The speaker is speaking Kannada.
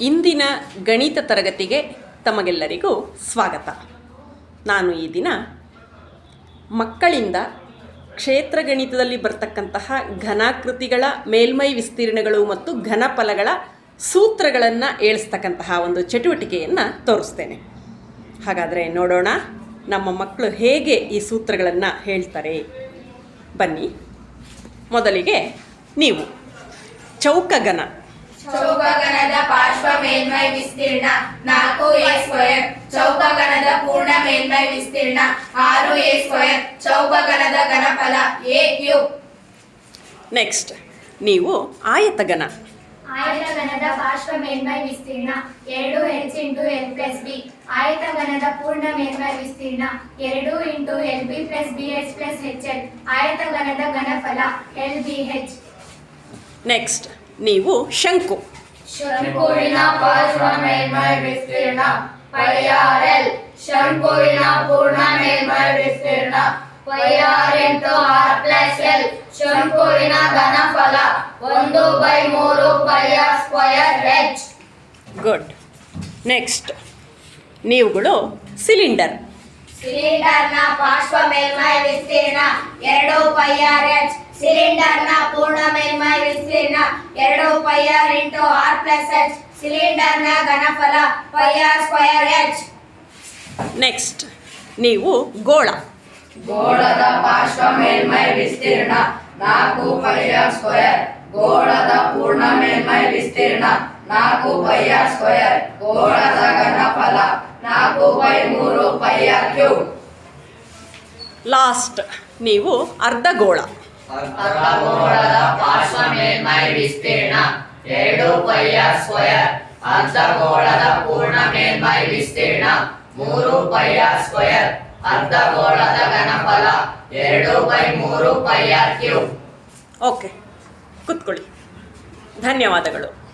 ಇಂದಿನ ಗಣಿತ ತರಗತಿಗೆ ತಮಗೆಲ್ಲರಿಗೂ ಸ್ವಾಗತ. ನಾನು ಈ ದಿನ ಮಕ್ಕಳಿಂದ ಕ್ಷೇತ್ರ ಗಣಿತದಲ್ಲಿ ಬರ್ತಕ್ಕಂತಹ ಘನಾಕೃತಿಗಳ ಮೇಲ್ಮೈ ವಿಸ್ತೀರ್ಣಗಳು ಮತ್ತು ಘನಫಲಗಳ ಸೂತ್ರಗಳನ್ನು ಏಳಿಸ್ತಕ್ಕಂತಹ ಒಂದು ಚಟುವಟಿಕೆಯನ್ನು ತೋರಿಸ್ತೇನೆ. ಹಾಗಾದರೆ ನೋಡೋಣ ನಮ್ಮ ಮಕ್ಕಳು ಹೇಗೆ ಈ ಸೂತ್ರಗಳನ್ನು ಹೇಳ್ತಾರೆ. ಬನ್ನಿ. ಮೊದಲಿಗೆ ನೀವು. ಚೌಕಗನ ಘನ ಪಾರ್ಶ್ವ ಮೇಲ್ಮೈ ವಿಸ್ತೀರ್ಣ ನಾಲ್ಕು ಎ ಸ್ಕ್ವೇರ್ ಚೌಕಗಣದ ಪೂರ್ಣ ಮೇಲ್ಮೈ ವಿಸ್ತೀರ್ಣ ಆರು ಎ ಸ್ಕ್ವೇರ್ ಚೌಕಗಣದ ಘನಫಲ ಎ ಯು ನೆಕ್ಸ್ಟ್ ನೀವು ಆಯತಗನ ಆಯತಗಣದ ಪಾರ್ಶ್ವ ಮೇಲ್ಮೈ ವಿಸ್ತೀರ್ಣ ಎರಡು H into L plus B ಆಯತಗಣದ ಪೂರ್ಣ ಮೇಲ್ಮೈ ವಿಸ್ತೀರ್ಣ ಎರಡು into L B plus B H plus H L ಆಯತಗಣದ ಘನಫಲ ಎಲ್ ಬಿ ಹೆಚ್ ನೆಕ್ಸ್ಟ್ ನೀವು ಶಂಕು. ಶಂಕುವಿನ ಪಾರ್ಶ್ವ ಮೇಲ್ಮೈ ವಿಸ್ತೀರ್ಣ. ಪೈ ಆರ್ ಎಲ್ ಶಂಕುವಿನ ಪೂರ್ಣ ಮೇಲ್ಮೈ ವಿಸ್ತೀರ್ಣ. Pi R into R plus L ಶಂಕುವಿನ ಘನಫಲ. ಒಂದು ಬೈ ಮೂರು pi R square H. Good. Next, ನೀವುಗಳು ಸಿಲಿಂಡರ್. ಸಿಲಿಂಡರ್ನ ಪಾರ್ಶ್ವ ಮೇಲ್ಮೈ ವಿಸ್ತೀರ್ಣ ಎರಡು ಪೈ ಆರ್ ಎಚ್. ಸಿಲಿಂಡರ್ನ ಪೂರ್ಣ ಮೇಲ್ಮೈ ವಿಸ್ತೀರ್ಣ ಎರಡು pi R into R plus H. ಸಿಲಿಂಡರ್ನ ಘನಫಲ pi R square H. Next ನೀವು ಗೋಳ. ಗೋಳದ ಪಾರ್ಶ್ವ ಮೇಲ್ಮೈ ವಿಸ್ತೀರ್ಣ ನಾಲ್ಕು ಪೈಯ ಸ್ಕ್ವಯರ್ ಗೋಳದ ಪೂರ್ಣ ಮೇಲ್ಮೈ ವಿಸ್ತೀರ್ಣ ನಾಲ್ಕು ಪೈ ಆರ್ ಸ್ಕ್ವಯರ್ ಗೋಳದ ಘನಫಲ ನಾಲ್ಕು ಬೈ ಮೂರು ಪೈಯ ಕ್ಯೂಬ್ ಲಾಸ್ಟ್ ನೀವು ಅರ್ಧಗೋಳ. ಅರ್ಧಗೋಳದ ಪಾರ್ಶ್ವ ಮೇಲ್ಮೈ ವಿಸ್ತೀರ್ಣ ಎರಡು ಪೈಯ ಸ್ಕ್ವೇರ್. ಅರ್ಧಗೋಳದ ಪೂರ್ಣ ಮೇಲ್ಮೈ ವಿಸ್ತೀರ್ಣ ಮೂರು ಪೈಯ ಸ್ಕ್ವೇರ್. ಅರ್ಧಗೋಳದ ಘನಫಲ ಎರಡು ಬೈ ಮೂರು ಪೈಯ ಕ್ಯೂಬ್. ಓಕೆ ಕುತ್ಕೊಳ್ಳಿ. ಧನ್ಯವಾದಗಳು.